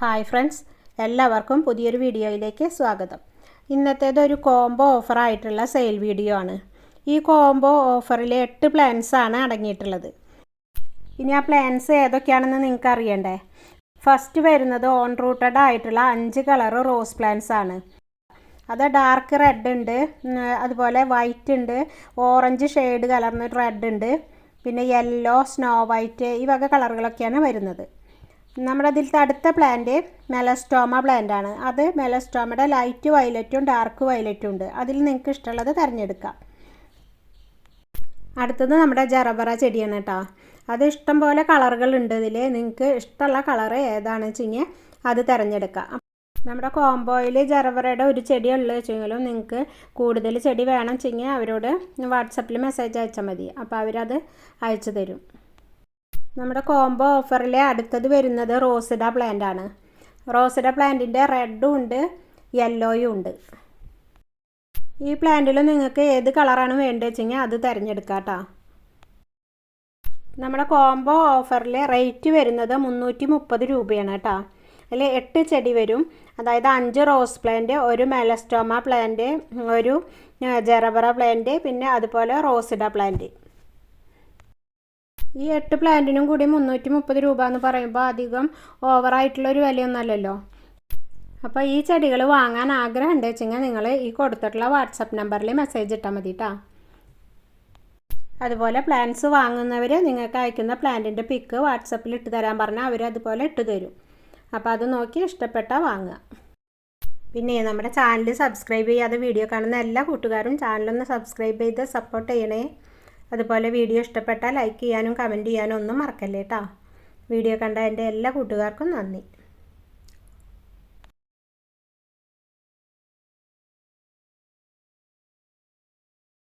Hi friends എല്ലാവർക്കും പുതിയൊരു വീഡിയോയിലേക്ക് സ്വാഗതം. ഇന്നത്തേത് ഒരു കോംബോ ഓഫറായിട്ടുള്ള സെയിൽ വീഡിയോ ആണ്. ഈ കോംബോ ഓഫറിൽ എട്ട് പ്ലാൻസ് ആണ് അടങ്ങിയിട്ടുള്ളത്. ഇനി ആ പ്ലാൻസ് ഏതൊക്കെയാണെന്ന് നിങ്ങൾക്ക് അറിയണ്ടേ? ഫസ്റ്റ് വരുന്നത് ഓൺ റൂട്ടഡ് ആയിട്ടുള്ള അഞ്ച് കളർ റോസ് പ്ലാൻസ് ആണ്. അത് ഡാർക്ക് റെഡ് ഉണ്ട് അതുപോലെ വൈറ്റ് ഉണ്ട് ഓറഞ്ച് ഷെയ്ഡ് കലർന്ന റെഡ് ഉണ്ട് പിന്നെ യെല്ലോ സ്നോ വൈറ്റ് ഈ വക കളറുകളൊക്കെയാണ് വരുന്നത്. അതിലത്തെ അടുത്ത പ്ലാന്റ് മെലസ്റ്റോമ പ്ലാന്റ് ആണ്. അത് മെലസ്റ്റോമയുടെ ലൈറ്റ് വയലറ്റും ഡാർക്ക് വയലറ്റും ഉണ്ട്. അതിൽ നിങ്ങൾക്ക് ഇഷ്ടമുള്ളത് തിരഞ്ഞെടുക്കാം. അടുത്തത് നമ്മുടെ ജറബറ ചെടിയാണ് കേട്ടോ. അത് ഇഷ്ടം പോലെ കളറുകൾ ഉണ്ട് ഇതിൽ നിങ്ങൾക്ക് ഇഷ്ടമുള്ള കളറ് ഏതാണെന്ന് വെച്ച് കഴിഞ്ഞാൽ അത് തിരഞ്ഞെടുക്കാം. നമ്മുടെ കോംബോയിൽ ജറബറയുടെ ഒരു ചെടി ഉള്ളത് വെച്ചെങ്കിലും നിങ്ങൾക്ക് കൂടുതൽ ചെടി വേണം വെച്ചെങ്കിൽ അവരോട് വാട്സപ്പിൽ മെസ്സേജ് അയച്ചാൽ മതി. അപ്പോൾ അവരത് അയച്ചു തരും. നമ്മുടെ കോംബോ ഓഫറിൽ അടുത്തത് വരുന്നത് റോസിഡ പ്ലാന്റ് ആണ്. റോസിഡ പ്ലാന്റിന്റെ റെഡും ഉണ്ട് യെല്ലോയും ഉണ്ട്. ഈ പ്ലാന്റിൽ നിങ്ങൾക്ക് ഏത് കളറാണ് വേണ്ടത് വെച്ചെങ്കിൽ അത് തിരഞ്ഞെടുക്കാം കേട്ടോ. നമ്മുടെ കോംബോ ഓഫറിൽ റേറ്റ് വരുന്നത് മുന്നൂറ്റി മുപ്പത് രൂപയാണ് കേട്ടോ. അതിൽ എട്ട് ചെടി വരും. അതായത് അഞ്ച് റോസ് പ്ലാന്റ് ഒരു മെലസ്റ്റോമ പ്ലാന്റ് ഒരു ജെറബറ പ്ലാന്റ് പിന്നെ അതുപോലെ റോസിഡ പ്ലാന്റ് ഈ എട്ട് പ്ലാന്റിനും കൂടി മുന്നൂറ്റി മുപ്പത് രൂപ എന്ന് പറയുമ്പോൾ അധികം ഓവറായിട്ടുള്ള ഒരു വിലയൊന്നുമല്ലല്ലോ. അപ്പോൾ ഈ ചെടികൾ വാങ്ങാൻ ആഗ്രഹം ഉണ്ട് വെച്ചെങ്കിൽ നിങ്ങൾ ഈ കൊടുത്തിട്ടുള്ള വാട്സപ്പ് നമ്പറിൽ മെസ്സേജ് ഇട്ടാൽ മതി കേട്ടോ അതുപോലെ പ്ലാന്റ്സ് വാങ്ങുന്നവർ നിങ്ങൾക്ക് അയക്കുന്ന പ്ലാന്റിന്റെ പിക്ക് വാട്സപ്പിൽ ഇട്ട് തരാൻ പറഞ്ഞാൽ അവർ അതുപോലെ ഇട്ട് തരും. അപ്പോൾ അത് നോക്കി ഇഷ്ടപ്പെട്ടാൽ വാങ്ങുക. പിന്നെ നമ്മുടെ ചാനൽ സബ്സ്ക്രൈബ് ചെയ്യാതെ വീഡിയോ കാണുന്ന എല്ലാ കൂട്ടുകാരും ചാനലൊന്ന് സബ്സ്ക്രൈബ് ചെയ്ത് സപ്പോർട്ട് ചെയ്യണേ. അതുപോലെ വീഡിയോ ഇഷ്ടപ്പെട്ടാൽ ലൈക്ക് ചെയ്യാനും കമന്റ് ചെയ്യാനും ഒന്നും മറക്കല്ലേ കേട്ടോ വീഡിയോ കണ്ട എന്റെ എല്ലാ കൂട്ടുകാർക്കും നന്ദി.